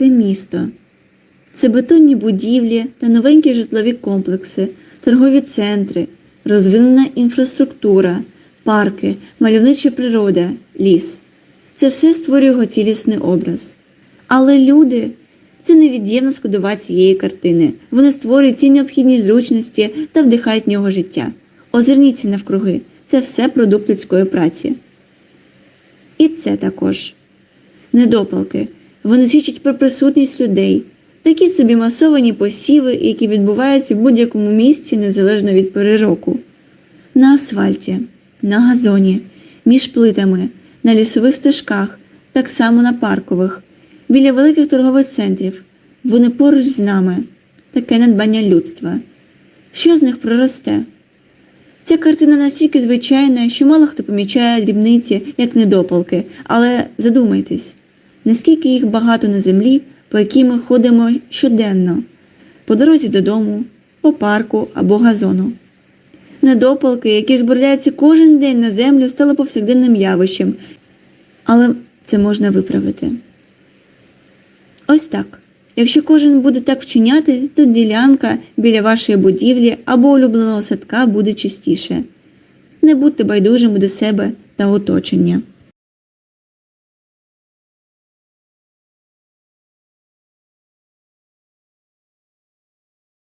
Місто. Це бетонні будівлі та новенькі житлові комплекси, торгові центри, розвинена інфраструктура, парки, мальовнича природа, ліс. Це все створює його цілісний образ. Але люди це невід'ємна складова цієї картини. Вони створюють ці необхідні зручності та вдихають в нього життя. Озирніться навкруги. Це все продукт людської праці. І це також. Недопалки. Вони свідчать про присутність людей, такі собі масовані посіви, які відбуваються в будь-якому місці незалежно від пори року. На асфальті, на газоні, між плитами, на лісових стежках, так само на паркових, біля великих торгових центрів. Вони поруч з нами. Таке надбання людства. Що з них проросте? Ця картина настільки звичайна, що мало хто помічає дрібниці, як недопалки, але задумайтесь, наскільки їх багато на землі, по якій ми ходимо щоденно, по дорозі додому, по парку або газону. Недопалки, які жбурляються кожен день на землю, стали повсякденним явищем, але це можна виправити. Ось так. Якщо кожен буде так вчиняти, то ділянка біля вашої будівлі або улюбленого садка буде чистіше. Не будьте байдужими до себе та оточення.